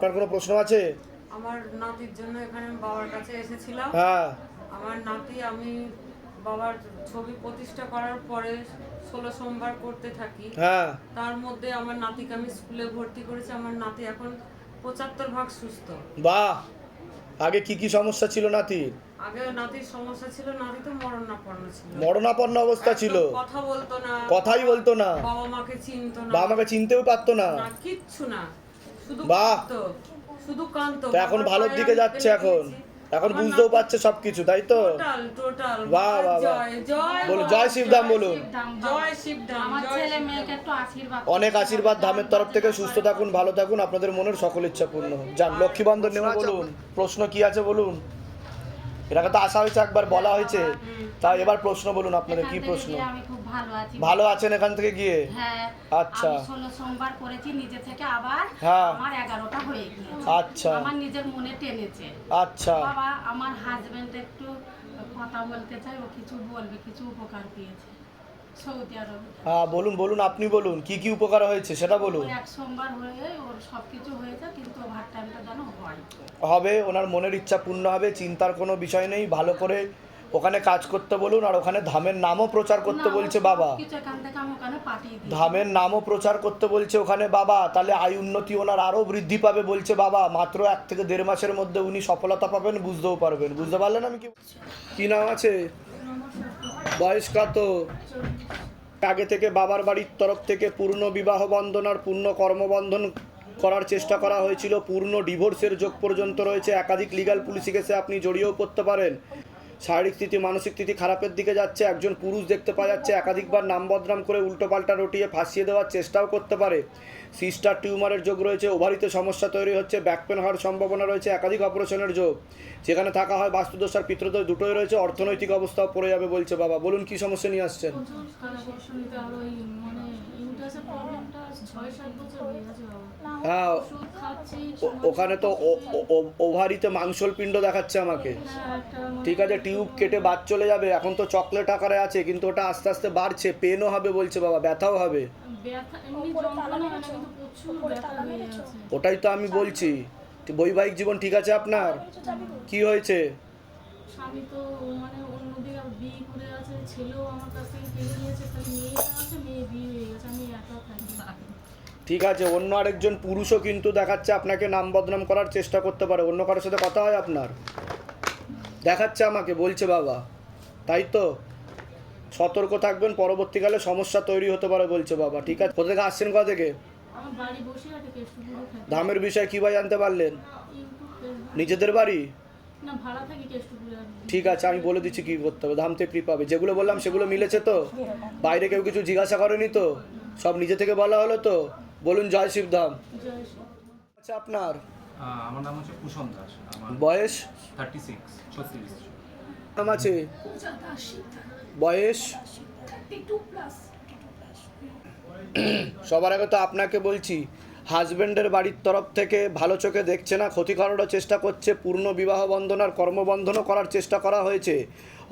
আপনার কোনো প্রশ্ন আছে? আমার নাতির জন্য এখানে বাবার কাছে এসেছিলাম। হ্যাঁ। আমার নাতি আমি বাবার ছবি প্রতিষ্ঠা করার পরে ষোলো সোমবার করতে থাকি। হ্যাঁ। তার মধ্যে আমার নাতিকে আমি স্কুলে ভর্তি করেছি। আমার নাতি এখন পঁচাত্তর ভাগ সুস্থ। বাহ! আগে কি কি সমস্যা ছিল নাতির? আগে নাতির সমস্যা ছিল নাতি তো মরণাপন্ন ছিল। মরণাপন্ন অবস্থা ছিল? কথা বলতো না। কথাই বলতো না। বাবা মাকে চিনতো না। বাবা মাকে চিনতেও পারতো না কিচ্ছু না। বাহ! শুধু কাঁদতো তো এখন ভালোর দিকে যাচ্ছে এখন। এখন বুঝতেও পারছে সবকিছু তাই তো? টোটাল টোটাল বাহ, বাহ, বাহ। জয় জয় বলুন জয় শিবধাম বলুন। অনেক আশীর্বাদ ধামের তরফ থেকে সুস্থ থাকুন ভালো থাকুন আপনাদের মনের সকল ইচ্ছা পূর্ণ যান লক্ষ্মী বন্ধন নেওয়া বলুন। প্রশ্ন কি আছে বলুন? এটাকে তো আসা হয়েছে একবার বলা হয়েছে। তা এবার প্রশ্ন বলুন আপনাদের কি প্রশ্ন? আমি খুব ভালো আছি। ভালো আছেন এখান থেকে গিয়ে? হ্যাঁ আচ্ছা। ষোলো সোমবার করেছি নিজে থেকে আবার হ্যাঁ। আমার এগারোটা হয়ে গিয়েছে। আচ্ছা। আমার নিজের মনে টেনেছে। আচ্ছা। বাবা আমার হাজবেন্ড একটু কথা বলতে চাই ও কিছু বলবে কিছু উপকার পেয়েছে সৌদি আরবে। হ্যাঁ বলুন বলুন আপনি বলুন কি কি উপকার হয়েছে সেটা বলুন। এক সোমবার হয়ে ওর সব কিছু হয়েছে কিন্তু ওভার টাইমটা যেন হয়। হবে ওনার মনের ইচ্ছা পূর্ণ হবে চিন্তার কোনো বিষয় নেই ভালো করে ওখানে কাজ করতে বলুন আর ওখানে ধামের নামও প্রচার করতে বলছে বাবা। ধামের নামও প্রচার করতে বলছে ওখানে বাবা। তাহলে আয় উন্নতি ওনার আরও বৃদ্ধি পাবে বলছে বাবা। মাত্র এক থেকে দেড় মাসের মধ্যে উনি সফলতা পাবেন বুঝতেও পারবেন। বুঝতে পারলেন আমি কি কি নাম আছে? বয়স কত? আগে থেকে বাবার বাড়ির তরফ থেকে পূর্ণ বিবাহ বন্ধন আর পূর্ণ কর্মবন্ধন করার চেষ্টা করা হয়েছিল। পূর্ণ ডিভোর্সের যোগ পর্যন্ত রয়েছে। একাধিক লিগাল পুলিশি কেসে আপনি জড়িয়েও পড়তে পারেন। শারীরিক স্থিতি, মানসিক স্থিতি খারাপের দিকে যাচ্ছে, একজন পুরুষ দেখতে পাওয়া যাচ্ছে, একাধিকবার নাম বদনাম করে উল্টো পাল্টা রটিয়ে ফাঁসিয়ে দেওয়ার চেষ্টাও করতে পারে। সিস্টার টিউমারের যোগ রয়েছে ওভারিতে সমস্যা তৈরি হচ্ছে ব্যাক পেন হওয়ার সম্ভাবনা রয়েছে একাধিক অপারেশনের যোগ। যেখানে থাকা হয় বাস্তুদোষ আর পিতৃদোষ দুটোই রয়েছে অর্থনৈতিক অবস্থাও পড়ে যাবে বলছে বাবা। বলুন কি সমস্যা নিয়ে আসছেন? মানে হয়ে ওখানে তো ওভারিতে মাংসল পিণ্ড দেখাচ্ছে আমাকে। হ্যাঁ, মানে ঠিক আছে টিউব কেটে বাদ চলে যাবে এখন তো চকলেট আকারে আছে কিন্তু ওটা আস্তে আস্তে বাড়ছে পেনও হবে বলছে বাবা ব্যথাও হবে। ওটাই তো আমি বলছি। বৈবাহিক জীবন ঠিক আছে আপনার? কি হয়েছে? স্বামী তো মানে অন্যদিকে বিয়ে করে আছে ছেলেও আমার কাছ থেকে কেড়ে নিয়েছে খালি মেয়েটা আছে মেয়ে বিয়ে হয়ে গেছে আমি একা থাকি। ঠিক আছে অন্য আরেকজন পুরুষও কিন্তু দেখাচ্ছে আপনাকে নাম বদনাম করার চেষ্টা করতে পারে। অন্য কারোর সাথে কথা হয় আপনার? দেখাচ্ছে আমাকে বলছে বাবা। তাই তো? সতর্ক থাকবেন পরবর্তীকালে সমস্যা তৈরি হতে পারে বলছে বাবা। ঠিক আছে কোথা থেকে আসছেন কোথা থেকে? ধামের বিষয়ে কীভাবে জানতে পারলেন? নিজেদের বাড়ি? না ভাড়া থাকি কেষ্টপুরে আর ঠিক আছে আমি বলে দিচ্ছি কী করতে হবে ধাম থেকে কৃপা হবে যেগুলো বললাম সেগুলো মিলেছে তো? বাইরে কেউ কিছু জিজ্ঞাসা করেনি তো? সব নিজে থেকে বলা হলো তো? বলুন জয় শিবধাম জয় শ্রী আচ্ছা আপনার? আমার নাম হচ্ছে কুশন দাস। বয়স? থার্টি সিক্স ছত্রিশ নাম আছে? বয়স? সবার আগে তো আপনাকে বলছি হাজবেন্ডের বাড়ির তরফ থেকে ভালো চোখে দেখছে না ক্ষতি করারও চেষ্টা করছে, পূর্ণ বিবাহ বন্ধন আর কর্মবন্ধনও করার চেষ্টা করা হয়েছে।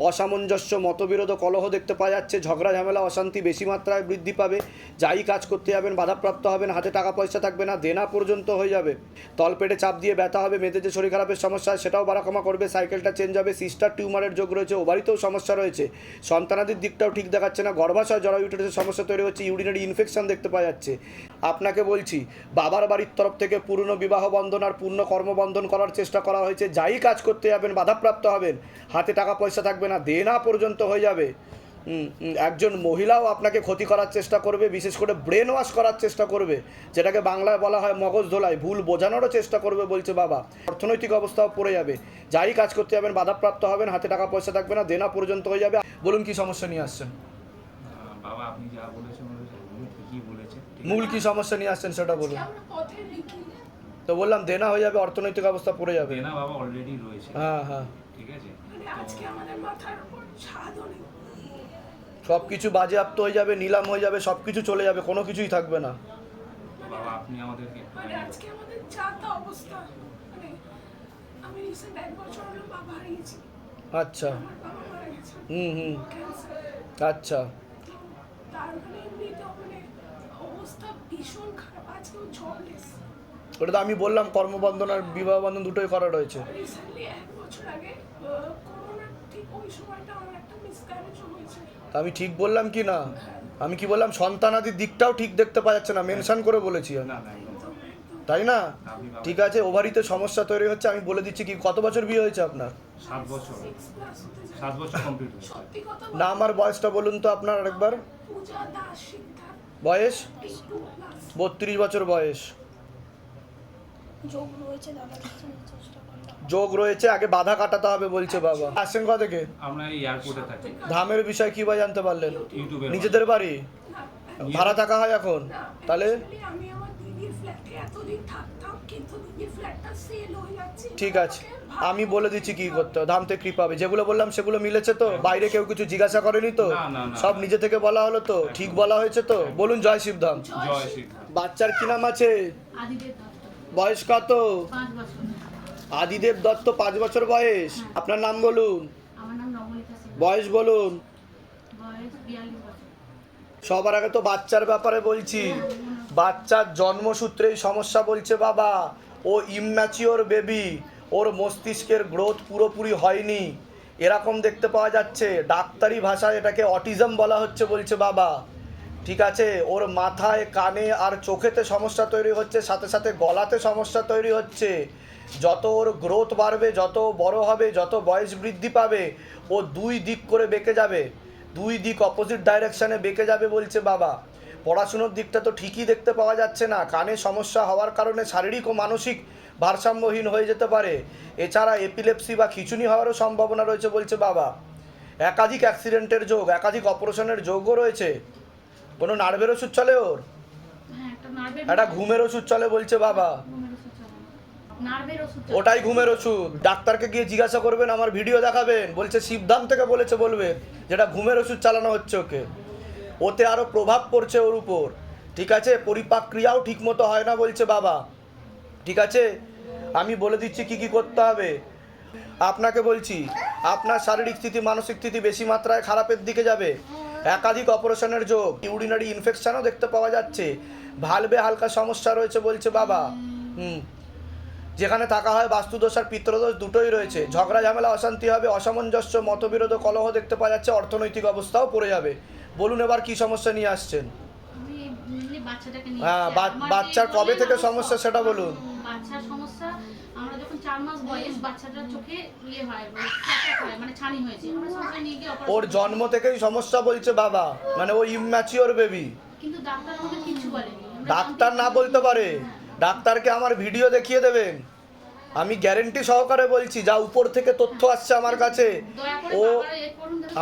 অসামঞ্জস্য, মতবিরোধ কলহ দেখতে পাওয়া যাচ্ছে, ঝগড়া, ঝামেলা, অশান্তি বেশি মাত্রায় বৃদ্ধি পাবে, যাই কাজ করতে যাবেন, বাধাপ্রাপ্ত হবেন, হাতে টাকা পয়সা থাকবে না, দেনা পর্যন্ত হয়ে যাবে। তলপেটে চাপ দিয়ে ব্যথা হবে মেয়েদের যে শরীর খারাপের সমস্যা, সেটাও বাড়াকমা করবে, সাইকেলটা চেঞ্জ হবে, সিস্টার টিউমারের যোগ রয়েছে ওভারিতেও সমস্যা রয়েছে। সন্তানাদির দিকটাও ঠিক দেখাচ্ছে না, গর্ভাশয় জরায়ুটের সমস্যা তৈরি হচ্ছে, ইউরিনারি ইনফেকশন দেখতে পাওয়া যাচ্ছে। আপনাকে বলছি, বাবার বাড়ির তরফ থেকে পূর্ণ বিবাহ বন্ধন আর পূর্ণ কর্মবন্ধন করার চেষ্টা করা হয়েছে। যাই কাজ করতে যাবেন, বাধাপ্রাপ্ত হবেন। হাতে টাকা পয়সা থাকবে না, দেনা পর্যন্ত হয়ে যাবে। একজন মহিলাও আপনাকে ক্ষতি করার চেষ্টা করবে, বিশেষ করে ব্রেন ওয়াশ করার চেষ্টা করবে, যেটাকে বাংলায় বলা হয় মগজ ধোলাই। ভুল বোঝানোরও চেষ্টা করবে বলছে বাবা। অর্থনৈতিক অবস্থাও পড়ে যাবে। যাই কাজ করতে যাবেন, বাধাপ্রাপ্ত হবেন, হাতে টাকা পয়সা থাকবে না, দেনা পর্যন্ত হয়ে যাবে। বলুন কি সমস্যা নিয়ে আসছেন? বাবা, আপনি যা বলেছেন ওগুলো ঠিকই বলেছেন ঠিক মূল কি সমস্যা নিয়ে আসছেন সেটা বলুন। তো বললাম দেনা হয়ে যাবে অর্থনৈতিক অবস্থা পড়ে যাবে। দেনা বাবা অলরেডি রয়েছে। হ্যাঁ হ্যাঁ। ঠিক আছে? আজকে আমাদের মাথার উপর ছাদ সব কিছু বাজেয়াপ্ত হয়ে যাবে নিলাম হয়ে যাবে সব কিছু চলে যাবে কোনো কিছুই থাকবে না। বাবা আপনি আমাদেরকে মানে আজকে আমাদের যা অবস্থা মানে আমি রিসেন্ট এক বছর হলো বাবা হারিয়েছি আচ্ছা। আমার বাবা মারা গেছে। হুম হুম। আচ্ছা। তার মানে এমনিতে মানে অবস্থা ভীষণ খারাপ। আজকেও এসছে। ওটা তো আমি বললাম কর্মবন্ধন আর বিবাহ বন্ধন দুটোই করা রয়েছে। রিসেন্টলি এক বছর আগে করোনার ঠিক ওই সময়টা আমার একটা মিসক্যারেজও হয়েছে। তা আমি ঠিক বললাম কি না? আমি কি বললাম সন্তানাদির দিকটাও ঠিক দেখতে পাওয়া যাচ্ছে না মেনশন করে বলেছি তাই না? ঠিক আছে ওভারিতে সমস্যা তৈরি হচ্ছে আমি বলে দিচ্ছি কি কত বছর বিয়ে হয়েছে আপনার? না আমার বয়সটা বলুন তো আপনার আরেকবার। বয়স? বত্রিশ বছর বয়স। যোগ রয়েছে আগে বাধা কাটাতে হবে বলছে বাবা। আসছেন কথা থেকে? আমরা এয়ারপোর্টে থাকি। ধামের বিষয় কি বা জানতে পারলেন? নিজেদের বাড়ি? ভাড়া থাকা হয় এখন? তাহলে? Actually, আমি আমার দিদির ফ্ল্যাটে এতদিন থাকতাম কিন্তু দিদির ফ্ল্যাটটা সেল যাচ্ছে। ঠিক আছে। আমি বলে দিচ্ছি কি করতে হবে ধাম থেকে কৃপা হবে। যেগুলো বললাম সেগুলো মিলেছে তো? বাইরে কেউ কিছু জিজ্ঞাসা করেনি তো। সব নিজে থেকে বলা হলো তো? ঠিক বলা হয়েছে তো? বলুন জয় শিবধাম জয় বাচ্চার কি নাম আছে? বয়স কত? আদিদেব দত্ত পাঁচ বছর বয়স? আপনার নাম বলুন। বয়স বলুন। বয়স বিয়াল্লিশ বছর। সবার আগে তো বাচ্চার ব্যাপারে বলছি। বাচ্চার জন্মসূত্রেই সমস্যা বলছে বাবা। ও ইমম্যাচিওর বেবি। ওর মস্তিষ্কের গ্রোথ পুরোপুরি হয়নি। এরকম দেখতে পাওয়া যাচ্ছে। ডাক্তারি ভাষায় এটাকে অটিজম বলা হচ্ছে বলছে বাবা। ঠিক আছে? ওর মাথায়, কানে আর চোখেতে সমস্যা তৈরি হচ্ছে, সাথে সাথে গলাতে সমস্যা তৈরি হচ্ছে। যত ওর গ্রোথ বাড়বে, যত বড় হবে, যত বয়স বৃদ্ধি পাবে, ও দুই দিক করে বেঁকে যাবে। দুই দিক অপোজিট ডাইরেকশানে বেঁকে যাবে বলছে বাবা। পড়াশুনোর দিকটা তো ঠিকই দেখতে পাওয়া যাচ্ছে না। কানে সমস্যা হওয়ার কারণে শারীরিক ও মানসিক ভারসাম্যহীন হয়ে যেতে পারে। এছাড়া এপিলেপসি বা খিচুনি হওয়ারও সম্ভাবনা রয়েছে বলছে বাবা। একাধিক অ্যাক্সিডেন্টের যোগ একাধিক অপারেশনের যোগও রয়েছে। কোনো নার্ভের ওষুধ চলে ওর? হ্যাঁ একটা ঘুমের ওষুধ চলে বলছে বাবা। ওটাই ঘুমের ওষুধ। ডাক্তারকে গিয়ে জিজ্ঞাসা করবেন আমার ভিডিও দেখাবেন। বলছে শিবধাম থেকে বলেছে বলবে যেটা ঘুমের ওষুধ চালানো হচ্ছে ওকে। ওতে আরও প্রভাব পড়ছে ওর উপর। ঠিক আছে? পরিপাক ক্রিয়াও ঠিক মতো হয় না বলছে বাবা। ঠিক আছে? আমি বলে দিচ্ছি কি কি করতে হবে। আপনাকে বলছি, আপনার শারীরিক স্থিতি, মানসিক স্থিতি বেশি মাত্রায় খারাপের দিকে যাবে। একাধিক অপারেশনের যোগ, ইউরিনারি ইনফেকশনও দেখতে পাওয়া যাচ্ছে। ভালবে হালকা সমস্যা রয়েছে বলছে বাবা। হুম। যেখানে থাকা হয় বাস্তুদোষ আর পিত্রদোষ দুটোই রয়েছে। ঝগড়া, ঝামেলা, অশান্তি হবে, অসামঞ্জস্য, মতবিরোধ কলহ দেখতে পাওয়া যাচ্ছে, অর্থনৈতিক অবস্থাও পড়ে যাবে। বলুন এবার কি সমস্যা নিয়ে আসছেন? হ্যাঁ, বাচ্চার কবে থেকে সমস্যা সেটা বলুন। বাচ্চার সমস্যা আমরা যখন চার মাস বয়স বাচ্চাটার চোখে ইয়ে হয় মানে হয়, মানে ছানি হয়েছে আমরা সঙ্গে নিয়ে গিয়ে ওর জন্ম থেকেই সমস্যা বলছে বাবা মানে ও ইম্যাচিওর বেবি কিন্তু ডাক্তার আমাদের কিচ্ছু বলেনি। ডাক্তার না বলতে পারে। ডাক্তারকে আমার ভিডিও দেখিয়ে দেবেন। আমি গ্যারেন্টি সহকারে বলছি যা উপর থেকে তথ্য আসছে আমার কাছে ও।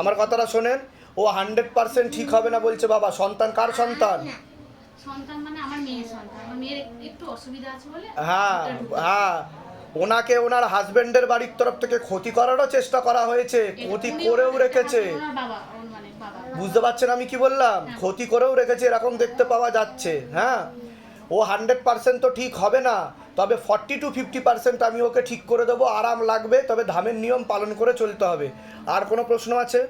আমার কথাটা শোনেন। ও হান্ড্রেড পার্সেন্ট ঠিক হবে না বলছে বাবা। সন্তান কার সন্তান? সন্তান মানে আমার মেয়ের সন্তান। আমার মেয়ের একটু অসুবিধা আছে বলে হ্যাঁ হ্যাঁ। ওনাকে ওনার হাজবেন্ডের বাড়ির তরফ থেকে ক্ষতি করারও চেষ্টা করা হয়েছে ক্ষতি করেও রেখেছে। মানে বুঝতে পারছেন আমি কি বললাম? ক্ষতি করেও রেখেছে এরকম দেখতে পাওয়া যাচ্ছে হ্যাঁ। ও হান্ড্রেড পার্সেন্ট তো ঠিক হবে না তবে ফর্টি টু ফিফটি পার্সেন্ট আমি ওকে ঠিক করে দেবো আরাম লাগবে তবে ধামের নিয়ম পালন করে চলতে হবে। আর কোনো প্রশ্ন আছে?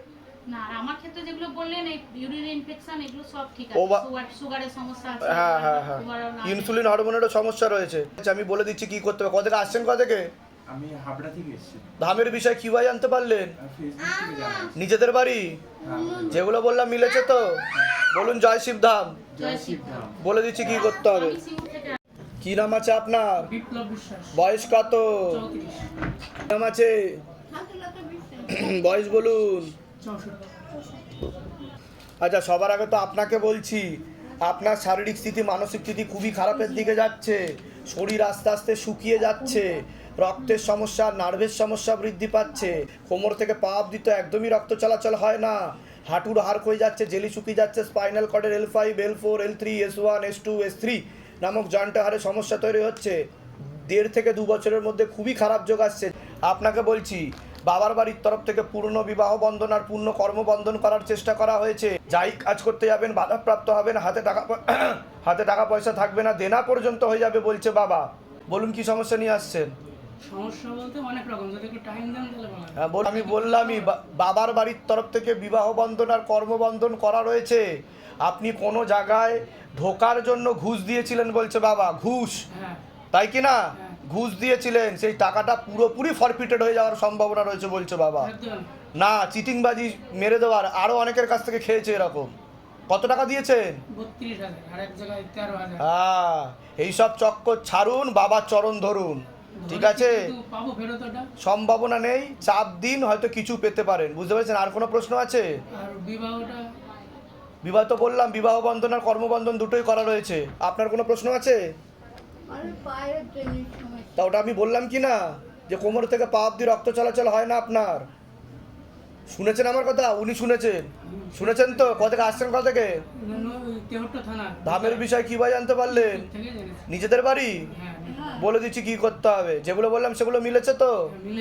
না আর আমার ক্ষেত্রে যেগুলো বললেন এই ইউরিন ইনফেকশন এগুলো সব ঠিক ও আছে সুগারের সমস্যা আছে হ্যাঁ হ্যাঁ হ্যাঁ। ইনসুলিন হরমোনেরও সমস্যা রয়েছে। আচ্ছা, আমি বলে দিচ্ছি কি করতে হবে। কোথা থেকে আসছেন কোথা থেকে? আমি হাবড়া থেকে এসেছি। ধামের বিষয় কী ভাই জানতে পারলেন? জানা নিজেদের বাড়ি? যেগুলো বললাম মিলেছে তো? বলুন জয় জয় শিবধাম বলে দিচ্ছি কি করতে হবে। কি নাম আছে আপনার? বিপ্লব বয়স কত? নাম আছে? বয়স বলুন। আচ্ছা সবার আগে তো আপনাকে বলছি, আপনার শারীরিক স্থিতি, মানসিক স্থিতি খুবই খারাপের দিকে যাচ্ছে। শরীর আস্তে আস্তে শুকিয়ে যাচ্ছে, রক্তের সমস্যা, নার্ভের সমস্যা বৃদ্ধি পাচ্ছে, কোমর থেকে পা অব্দি তো একদমই রক্ত চলাচল হয় না। হাঁটুর হাড় হয়ে যাচ্ছে, জেলি শুকিয়ে যাচ্ছে, spinal কর্ডের L five L four L three S one S two S three নামক জয়েন্টে হাড়ে সমস্যা তৈরি হচ্ছে। দেড় থেকে দু বছরের মধ্যে খুবই খারাপ যোগ আসছে। আপনাকে বলছি বাবার বাড়ির তরফ থেকে পূর্ণ বিবাহ বন্ধন আর পূর্ণ কর্মবন্ধন করার চেষ্টা করা হয়েছে। যাই কাজ করতে যাবেন বাধাপ্রাপ্ত হবেন হাতে টাকা হাতে টাকা পয়সা থাকবে না দেনা পর্যন্ত হয়ে যাবে বলছে বাবা। বলুন কি সমস্যা নিয়ে আসছেন? সমস্যা বলতে অনেক রকম যদি একটু টাইম দেন তাহলে ভালো হয়। হ্যাঁ আমি বললামই বাবার বাড়ির তরফ থেকে বিবাহ বন্ধন আর কর্মবন্ধন করা রয়েছে। আপনি কোনো জায়গায় ঢোকার জন্য ঘুষ দিয়েছিলেন বলছে বাবা ঘুষ। হ্যাঁ। তাই কি না? ঘুষ দিয়েছিলেন সেই টাকাটা পুরোপুরি ফরফিটেড হয়ে যাওয়ার সম্ভাবনা রয়েছে বলছে বাবা। না চিটিংবাজি মেরে দেওয়ার আরও অনেকের কাছ থেকে খেয়েছে এরকম। কত টাকা দিয়েছেন? হাজার হ্যাঁ এইসব চক্কর ছাড়ুন বাবার চরণ ধরুন। ঠিক আছে? সম্ভাবনা নেই চাপ দিন হয়তো কিছু পেতে পারেন। বুঝতে পেরেছেন? আর কোনো প্রশ্ন আছে? বিবাহ তো বললাম বিবাহ বন্ধন আর কর্মবন্ধন দুটোই করা রয়েছে। আপনার কোনো প্রশ্ন আছে? তা ওটা আমি বললাম কি না? যে কোমর থেকে পা অব্দি রক্ত চলাচল হয় না আপনার? শুনেছেন আমার কথা? উনি শুনেছেন। শুনেছেন তো? কোথা থেকে আসছেন কোথা থেকে? ধামের বিষয় কি ভাই জানতে পারলেন? নিজেদের বাড়ি? হ্যাঁ বলে দিচ্ছি কি করতে হবে। যেগুলো বললাম সেগুলো মিলেছে তো?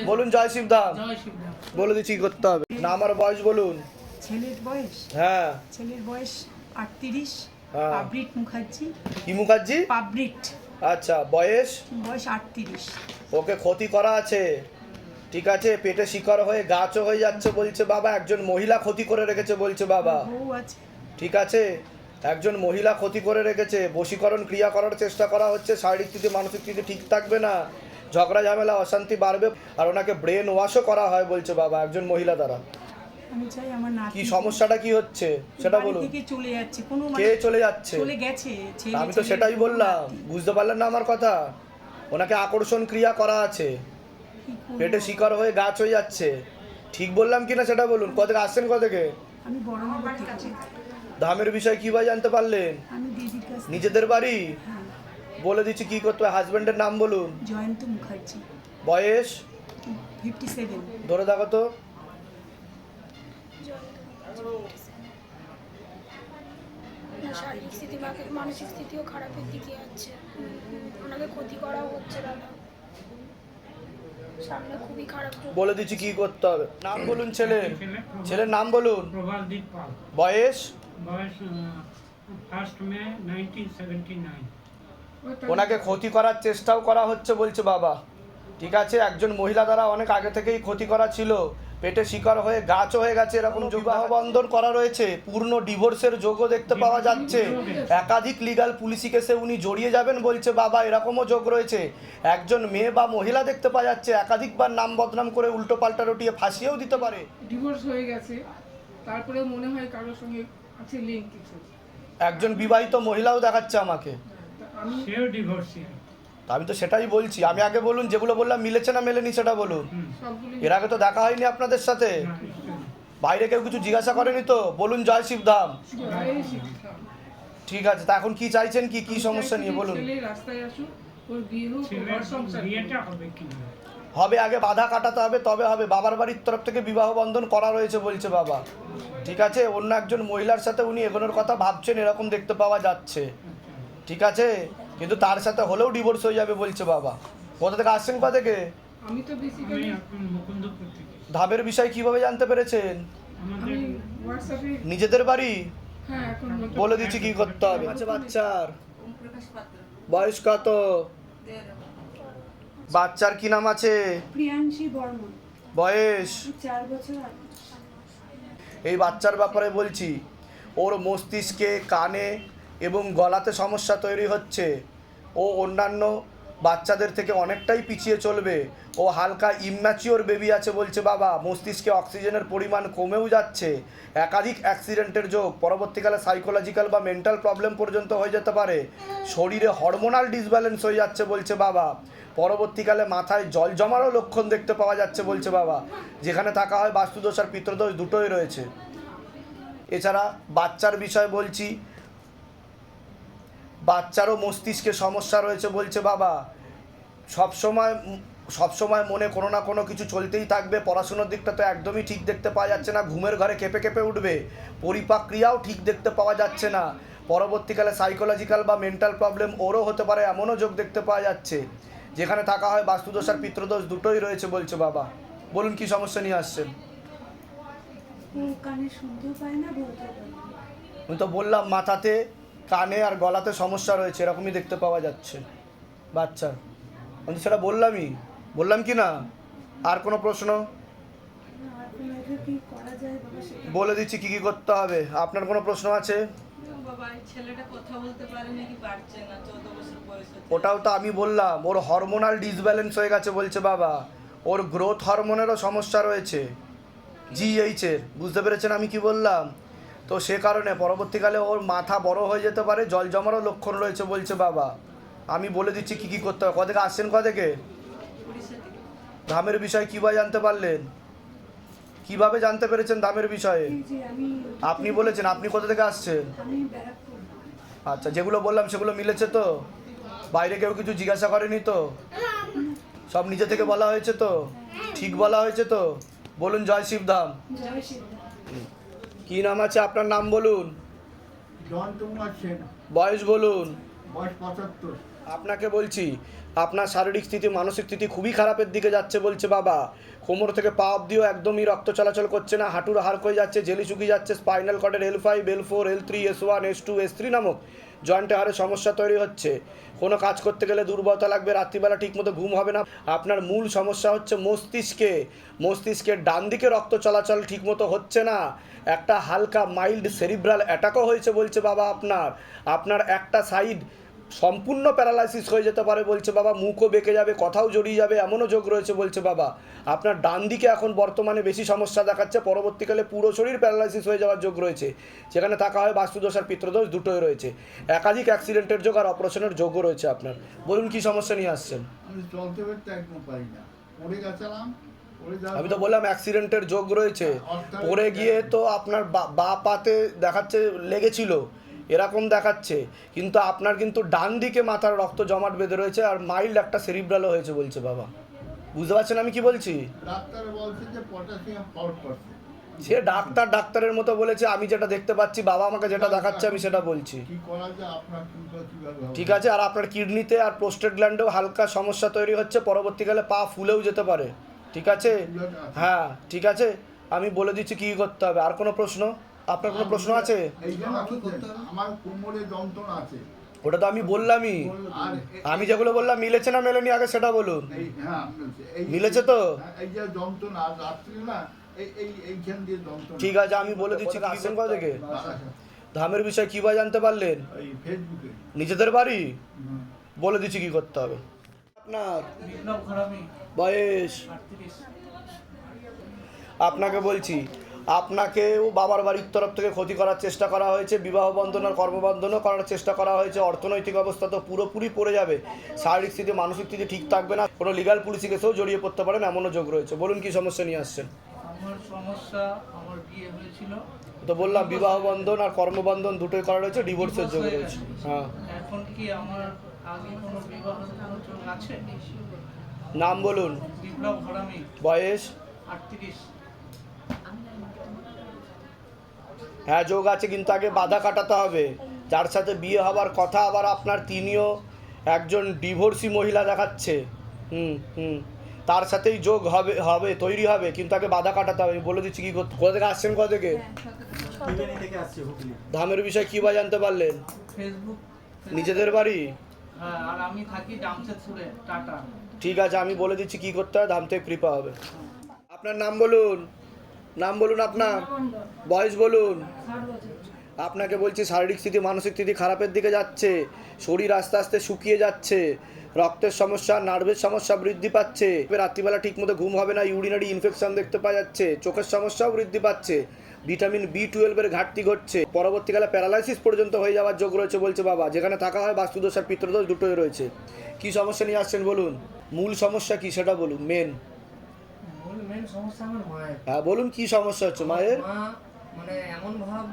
বলুন জয় জয় শিবরাম বলে দিচ্ছি কি করতে হবে। না আমার বয়স বলুন। ছেলের বয়স? হ্যাঁ। ছেলের বয়স আটত্রিশ। হ্যাঁ। পাবরিট মুখার্জি। কি মুখার্জি? পাবরিট আচ্ছা বয়স? বয়স আটত্রিশ। ওকে ক্ষতি করা আছে? ঠিক আছে পেটে শিকার হয়ে গাছও হয়ে যাচ্ছে বলছে বাবা একজন মহিলা ক্ষতি করে রেখেছে বলছে বাবা। ঠিক আছে একজন মহিলা ক্ষতি করে রেখেছে বশীকরণ ক্রিয়া করার চেষ্টা করা হচ্ছে শারীরিক স্থিতি মানসিক স্থিতি ঠিক থাকবে না ঝগড়া ঝামেলা অশান্তি বাড়বে আর ওনাকে ব্রেন ওয়াশও করা হয় বলছে বাবা একজন মহিলা দ্বারা। আমি চাই আমার নাতি কি সমস্যাটা কি হচ্ছে? সেটা বাড়ি বলুন। থেকে চলে যাচ্ছে কোনো মানে কে চলে যাচ্ছে? চলে গেছে ছেলে আমি তো সেটাই বললাম। নাতি। বুঝতে পারলেন না আমার কথা? ওনাকে আকর্ষণ ক্রিয়া করা আছে। কি করব? পেটে শিকার হয়ে গাছ হয়ে যাচ্ছে। ঠিক বললাম কিনা সেটা বলুন? কত থেকে আসছেন কত থেকে আমি বড় নগর থেকে ধামের বিষয় কি ভাই জানতে পারলেন? আমি দিদির কাছ থেকে। নিজেদের বাড়ি? হ্যাঁ, বলে দিচ্ছি কি করতে হবে? হাজবেন্ডের নাম বলুন। জয়ন্ত মুখার্জি। বয়স? Fifty seven. ধরে দেখো তো। শারীরিক স্থিতি বা মানসিক স্থিতিও খারাপের দিকে যাচ্ছে ওনাকে ক্ষতি করাও হচ্ছে দাদা বলে দিচ্ছি কি করতে হবে। নাম বলুন ছেলের ছেলের নাম বলুন। বয়স? ওনাকে ক্ষতি করার চেষ্টাও করা হচ্ছে বলছে বাবা। ঠিক আছে, একজন মহিলা দ্বারা অনেক আগে থেকেই ক্ষতি করা ছিল। পেটে শিকার হয়ে গাছও হয়ে গেছে এরকম বিবাহ বন্ধন করা রয়েছে পূর্ণ ডিভোর্সের যোগও দেখতে পাওয়া যাচ্ছে। একাধিক লিগাল পুলিশি কেসে উনি জড়িয়ে যাবেন বলছে বাবা এরকমও যোগ রয়েছে। একজন মেয়ে বা মহিলা দেখতে পাওয়া যাচ্ছে একাধিকবার নাম বদনাম করে উল্টো পাল্টা রটিয়ে ফাঁসিয়েও দিতে পারে। ডিভোর্স হয়ে গেছে তারপরে মনে হয় কারোর সঙ্গে আছে লিঙ্ক কিছু। একজন বিবাহিত মহিলাও দেখাচ্ছে আমাকে। তা সেও ডিভোর্সি তা আমি তো সেটাই বলছি। আমি আগে বলুন যেগুলো বললাম মিলেছে না মেলেনি সেটা বলুন। এর আগে তো দেখা হয়নি আপনাদের সাথে। বাইরে কেউ কিছু জিজ্ঞাসা করেনি তো? বলুন জয় শিবধাম ঠিক আছে তা এখন কি চাইছেন? কি কি সমস্যা নিয়ে বলুন। ছেলে রাস্তায় আসুক ওর বিয়ে হোক ছেলের ঘর সংসার হোক। বিয়েটা হবে কি না? হবে আগে বাধা কাটাতে হবে তবে হবে। বাবার বাড়ির তরফ থেকে বিবাহ বন্ধন করা রয়েছে বলছে বাবা। ঠিক আছে অন্য একজন মহিলার সাথে উনি এগোনোর কথা ভাবছেন এরকম দেখতে পাওয়া যাচ্ছে। ঠিক আছে? কিন্তু তার সাথে হলেও ডিভোর্স হয়ে যাবে বলছে বাবা। কোথা থেকে আসছেন কোথা থেকে? আমি তো বেসিক্যালি ধাবের বিষয় কীভাবে জানতে পেরেছেন? নিজেদের বাড়ি? হ্যাঁ বলে দিচ্ছি কি করতে হবে। আচ্ছা বাচ্চার। বয়স কত? বাচ্চার কি নাম আছে? প্রিয়াংশী বয়স? এই বাচ্চার ব্যাপারে বলছি ওর মস্তিষ্কে কানে এবং গলাতে সমস্যা তৈরি হচ্ছে। ও অন্যান্য বাচ্চাদের থেকে অনেকটাই পিছিয়ে চলবে। ও হালকা ইম্যাচিওর বেবি আছে বলছে বাবা। মস্তিষ্কে অক্সিজেনের পরিমাণ কমেও যাচ্ছে। একাধিক অ্যাক্সিডেন্টের যোগ। পরবর্তীকালে সাইকোলজিক্যাল বা মেন্টাল প্রবলেম পর্যন্ত হয়ে যেতে পারে। শরীরে হরমোনাল ডিসব্যালেন্স হয়ে যাচ্ছে বলছে বাবা। পরবর্তীকালে মাথায় জল জমারও লক্ষণ দেখতে পাওয়া যাচ্ছে বলছে বাবা। যেখানে থাকা হয় বাস্তুদোষ আর পিতৃদোষ দুটোই রয়েছে। এছাড়া বাচ্চার বিষয় বলছি বাচ্চারও মস্তিষ্কে সমস্যা রয়েছে বলছে বাবা। সবসময় সবসময় মনে কোনো না কোনো কিছু চলতেই থাকবে। পড়াশুনোর দিকটা তো একদমই ঠিক দেখতে পাওয়া যাচ্ছে না। ঘুমের ঘরে কেঁপে কেঁপে উঠবে। পরিপাক্রিয়াও ঠিক দেখতে পাওয়া যাচ্ছে না। পরবর্তীকালে সাইকোলজিক্যাল বা মেন্টাল প্রবলেম ওরও হতে পারে এমনও যোগ দেখতে পাওয়া যাচ্ছে। যেখানে থাকা হয় বাস্তুদোষ আর পিতৃদোষ দুটোই রয়েছে বলছে বাবা। বলুন কি সমস্যা নিয়ে আসছেন? আমি তো বললাম মাথাতে কানে আর গলাতে সমস্যা রয়েছে, এরকমই দেখতে পাওয়া যাচ্ছে। বাচ্চার আমি সেটা বললামই। বললাম কি না? আর কোনো প্রশ্ন? বলে দিচ্ছি কি কি করতে হবে। আপনার কোনো প্রশ্ন আছে। ওটাও তো আমি বললাম, ওর হরমোনাল ডিসব্যালেন্স হয়ে গেছে বলছে বাবা। ওর গ্রোথ হরমোনেরও সমস্যা রয়েছে। জি জিএইচের বুঝতে পেরেছেন আমি কি বললাম? তো সে কারণে পরবর্তীকালে ওর মাথা বড় হয়ে যেতে পারে জল জমারও লক্ষণ রয়েছে বলছে বাবা। আমি বলে দিচ্ছি কি কি করতে হবে। কদিকে আসছেন কদিকে? ধামের বিষয়ে কীভাবে জানতে পারলেন? কীভাবে জানতে পেরেছেন ধামের বিষয়ে? আপনি বলেছেন আপনি কোথা থেকে আসছেন? আচ্ছা যেগুলো বললাম সেগুলো মিলেছে তো? বাইরে কেউ কিছু জিজ্ঞাসা করেনি তো? সব নিজে থেকে বলা হয়েছে তো? ঠিক বলা হয়েছে তো? বলুন জয় শিবধাম। জয় কি নাম আছে আপনার নাম বলুন? বয়স বলুন। আপনাকে বলছি আপনার শারীরিক স্থিতি মানসিক স্থিতি খুবই খারাপের দিকে যাচ্ছে বলছে বাবা। কোমর থেকে পা অব্দিও একদমই রক্ত চলাচল করছে না হাঁটুর হাড় হয়ে যাচ্ছে জেলি চুকি যাচ্ছে spinal কর্ডের L five L four L three S one S two S three নামক জয়েন্টে হাড়ে সমস্যা তৈরি হচ্ছে। কোনো কাজ করতে গেলে দুর্বলতা লাগবে, রাত্রিবেলা ঠিকমতো ঘুম হবে না। আপনার মূল সমস্যা হচ্ছে মস্তিষ্কে। মস্তিষ্কের ডান দিকে রক্ত চলাচল ঠিকমতো হচ্ছে না। একটা হালকা মাইল্ড সেরিব্রাল অ্যাটাকও হয়েছে বলছে বাবা আপনার। আপনার একটা সাইড সম্পূর্ণ প্যারালাইসিস হয়ে যেতে পারে বলছে বাবা। মুখও বেঁকে যাবে কথাও জড়িয়ে যাবে এমনও যোগ রয়েছে বলছে বাবা। আপনার ডান দিকে এখন বর্তমানে বেশি সমস্যা দেখাচ্ছে পরবর্তীকালে পুরো শরীর প্যারালাইসিস হয়ে যাওয়ার যোগ রয়েছে। যেখানে থাকা হয় বাস্তুদোষ আর পিত্রদোষ দুটোই রয়েছে। একাধিক অ্যাক্সিডেন্টের যোগ আর অপারেশনের যোগও রয়েছে আপনার। বলুন কি সমস্যা নিয়ে আসছেন? আমি তো বললাম অ্যাক্সিডেন্টের যোগ রয়েছে। পড়ে গিয়ে তো আপনার বা পাতে দেখাচ্ছে লেগেছিল। এরকম দেখাচ্ছে। কিন্তু আপনার কিন্তু ডান দিকে মাথার রক্ত জমাট বেঁধে রয়েছে আর মাইল্ড একটা সেরিব্রালও হয়েছে বলছে বাবা। বুঝতে পারছেন আমি কি বলছি? সে ডাক্তার ডাক্তারের মতো বলেছে আমি যেটা দেখতে পাচ্ছি বাবা আমাকে যেটা দেখাচ্ছে আমি সেটা বলছি। ঠিক আছে আর আপনার কিডনিতে আর প্রোস্টেট গ্ল্যান্ডেও হালকা সমস্যা তৈরি হচ্ছে পরবর্তীকালে পা ফুলেও যেতে পারে। ঠিক আছে? হ্যাঁ ঠিক আছে। আমি বলে দিচ্ছি কী করতে হবে আর কোনো প্রশ্ন? আপনার কোনো প্রশ্ন আছে? কি আমার কোমরে যন্ত্রণা আছে। ওটা তো আমি বললামই। আমি যেগুলো বললাম মিলেছে না মেলেনি? আগে সেটা বলুন। হ্যাঁ মিলছে। তো? হ্যাঁ, এই যে যন্ত্রণা রাত্রি না এই এই এইখান দিয়ে যন্ত্রণা। ঠিক আছে আমি বলে দিচ্ছি আসছেন কোথা থেকে। ধামের বিষয়ে কীভাবে জানতে পারলেন? নিজেদের বাড়ি? বলে দিচ্ছি কি করতে হবে। আপনার বয়স? আপনাকে বলছি আপনাকেও বাবার বাড়ির তরফ থেকে ক্ষতি করার চেষ্টা করা হয়েছে বিবাহ বন্ধন আর কর্মবন্ধনও করার চেষ্টা করা হয়েছে অর্থনৈতিক অবস্থা তো পুরোপুরি পড়ে যাবে শারীরিক স্থিতি মানসিক স্থিতি ঠিক থাকবে না কোনো লিগাল পুলিশি কেসেও জড়িয়ে পড়তে পারেন এমনও যোগ রয়েছে। বলুন কি সমস্যা নিয়ে আসছেন? আমার সমস্যা আমার বিয়ে হয়েছিল। তো বললাম বিবাহ বন্ধন আর কর্মবন্ধন দুটোই করা রয়েছে ডিভোর্সের যোগ রয়েছে। হ্যাঁ। এখন কি আমার আগে কোনো বিবাহ আছে? নাম বলুন। বিপ্লব বয়স? আটত্রিশ। হ্যাঁ যোগ আছে কিন্তু আগে বাধা কাটাতে হবে। যার সাথে বিয়ে হবার কথা আবার আপনার তিনিও একজন ডিভোর্সি মহিলা দেখাচ্ছে। হুম হুম। তার সাথেই যোগ হবে হবে তৈরি হবে কিন্তু আগে বাধা কাটাতে হবে। আমি বলে দিচ্ছি কি করতে কোথা থেকে আসছেন কোথা থেকে? ধামের বিষয়ে কী বা জানতে পারলেন? নিজেদের বাড়ি? হ্যাঁ আর আমি থাকি জামশেদপুরে টাটা। ঠিক আছে আমি বলে দিচ্ছি কি করতে হয় ধাম থেকে কৃপা হবে। আপনার নাম বলুন। নাম বলুন আপনার। বয়স বলুন। আপনাকে বলছি শারীরিক স্থিতি, মানসিক স্থিতি খারাপের দিকে যাচ্ছে। শরীর আস্তে আস্তে শুকিয়ে যাচ্ছে। রক্তের সমস্যা, নার্ভের সমস্যা বৃদ্ধি পাচ্ছে। রাত্রিবেলা ঠিকমতো ঘুম হবে না, ইউরিনারি ইনফেকশন দেখতে পাওয়া যাচ্ছে। চোখের সমস্যাও বৃদ্ধি পাচ্ছে। ভিটামিন বি টুয়েলভের ঘাটতি ঘটছে। পরবর্তীকালে প্যারালাইসিস পর্যন্ত হয়ে যাওয়ার যোগ রয়েছে বলছে বাবা। যেখানে থাকা হয় বাস্তুদোষ আর পিতৃদোষ দুটোই রয়েছে। কি সমস্যা নিয়ে আসছেন বলুন? মূল সমস্যা কি সেটা বলুন মেন মূল মেন সমস্যা আমার মায়ের। হ্যাঁ বলুন কি সমস্যা হচ্ছে মায়ের? মা মানে এমন ভাব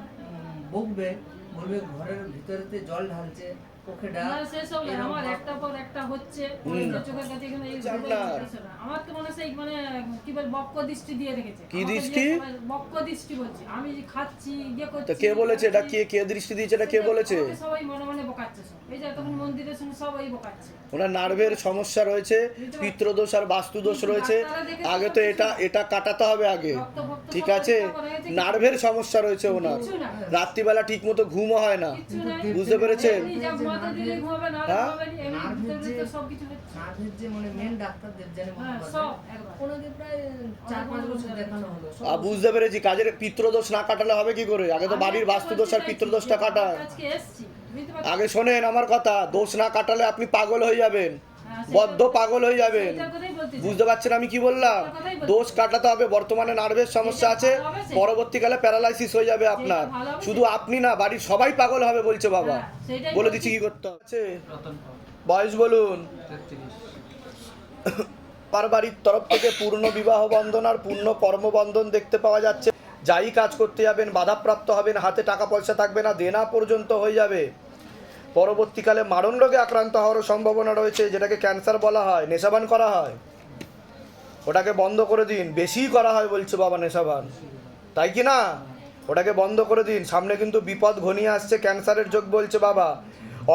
বকবে বলবে ঘরের ভিতরেতে জল ঢালছে আমার একটা পর একটা হচ্ছে চোখের কাছে এখানে। আমার তো মনে মানে কি বল বক্ক দৃষ্টি দিয়ে রেখেছে। কি দৃষ্টি? বক্ক দৃষ্টি বলছে। আমি খাচ্ছি ইয়ে করছি তো কে বলেছে এটা কে কে দৃষ্টি দিয়েছে এটা কে বলেছে? সবাই মনে মনে বোকাচ্ছে সব। এই যে তখন মন্দিরের সঙ্গে সবাই বোকাচ্ছে। ওনার নার্ভের সমস্যা রয়েছে পিত্রদোষ আর বাস্তুদোষ রয়েছে। আগে তো এটা এটা কাটাতে হবে আগে। ঠিক আছে? নার্ভের সমস্যা রয়েছে ওনার। রাত্রিবেলা ঠিক মতো ঘুমও হয় না। বুঝতে পেরেছেন? হ্যাঁ? মানে মেন হ্যাঁ বুঝতে পেরেছি কাজের পিত্রদোষ না কাটালে হবে কি করে? আগে তো বাড়ির বাস্তুদোষ আর পিত্রদোষটা কাটান। আজকে এসছি বুঝতে পারছি আগে শোনেন আমার কথা দোষ না কাটালে আপনি পাগল হয়ে যাবেন। বদ্ধ পাগল হয়ে যাবেন। বুঝতে পারছেন আমি কি বললাম। দোষ কাটাতে হবে বর্তমানে নার্ভের সমস্যা আছে। পরবর্তীকালে প্যারালাইসিস হয়ে যাবে আপনার। শুধু আপনি না বাড়ির সবাই পাগল হবে বলছে বাবা। হ্যাঁ, বলে দিচ্ছি কি করতে হবে? আছে, বয়স বলুন। আমার বাড়ির তরফ থেকে পূর্ণ বিবাহ বন্ধন আর পূর্ণ কর্মবন্ধন দেখতে পাওয়া যাচ্ছে। যাই কাজ করতে যাবেন বাধাপ্রাপ্ত হবেন হাতে টাকা পয়সা থাকবে না দেনা পর্যন্ত হয়ে যাবে। পরবর্তীকালে মারণ রোগে আক্রান্ত হওয়ার সম্ভাবনা রয়েছে, যেটাকে ক্যান্সার বলা হয়, নেশাবান করা হয়। ওটাকে বন্ধ করে দিন, বেশিই করা হয় বলছে বাবা নেশাবান। তাই কি না? ওটাকে বন্ধ করে দিন, সামনে কিন্তু বিপদ ঘনিয়ে আসছে, ক্যান্সারের যোগ বলছে বাবা।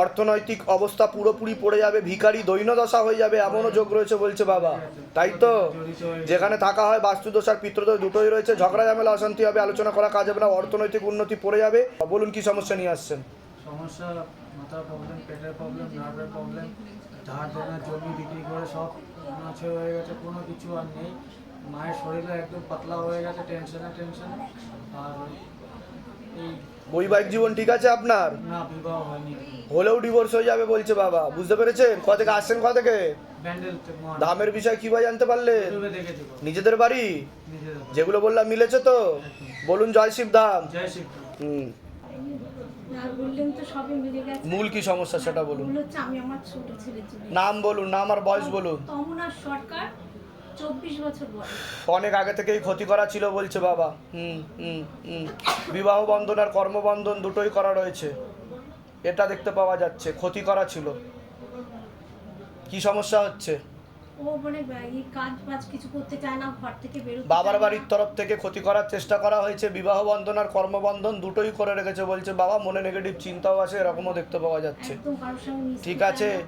অর্থনৈতিক অবস্থা পুরোপুরি পড়ে যাবে, ভিখারি দৈন্যদশা হয়ে যাবে, এমনও যোগ রয়েছে বলছে বাবা। তাই তো? যেখানে থাকা হয় বাস্তুদোষ আর দুটোই রয়েছে, ঝগড়া, ঝামেলা, অশান্তি হবে, আলোচনা করা কাজ হবে না, অর্থনৈতিক উন্নতি পড়ে যাবে। বলুন কি সমস্যা নিয়ে আসছেন? সমস্যা মাথার প্রবলেম পেটের প্রবলেম নার্ভের প্রবলেম ধার দেনা জমি বিক্রি করে সব নাছে হয়ে গেছে কোনো কিছু আর নেই। মায়ের শরীরে একদম পাতলা হয়ে গেছে টেনশনে টেনশনে আর এই বৈবাহিক জীবন ঠিক আছে আপনার? না বিবাহ হয়নি। হলেও ডিভোর্স হয়ে যাবে বলছে বাবা। বুঝতে পেরেছেন? ক থেকে আসছেন ক থেকে? দামের বিষয় কীভাবে জানতে বাড়ি? নিজেদের বাড়ি। যেগুলো বললাম মিলেছে তো? বলুন জয় শিব ধাম জয় শিব হুম আর বললেন তো সবই মিলে কি সমস্যা সেটা বলুন। নাম বলুন নাম আর বয়স বলুন। সরকার অনেক আগে থেকেই ক্ষতি করা ছিল বলছে বাবা। হুম হুম হুম। বিবাহ বন্ধন আর কর্মবন্ধন দুটোই করা রয়েছে। এটা দেখতে পাওয়া যাচ্ছে ক্ষতি করা ছিল। কি সমস্যা হচ্ছে? ও মানে এই কাজ বাজ কিছু করতে চায় না ঘর থেকে বেরোতে বাবার বাড়ির তরফ থেকে ক্ষতি করার চেষ্টা করা হয়েছে বিবাহ বন্ধন আর কর্মবন্ধন দুটোই করে রেখেছে বলছে বাবা মনে নেগেটিভ চিন্তাও আছে এরকমও দেখতে পাওয়া যাচ্ছে। একদম কারোর সঙ্গে মিশতে ঠিক চায় আছে। না।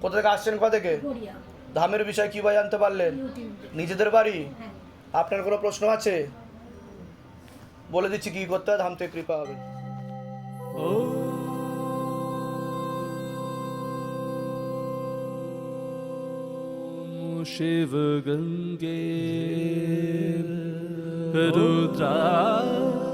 কোথা থেকে আসছেন কোথা থেকে? গড়িয়া। ধামের বিষয় কী জানতে পারলেন? ইউটিউব নিজেদের বাড়ি? হ্যাঁ। আপনার কোনো প্রশ্ন আছে? বলে দিচ্ছি কি করতে হয় ধাম থেকে কৃপা হবে। Shiv Shiva, gel, rudrag.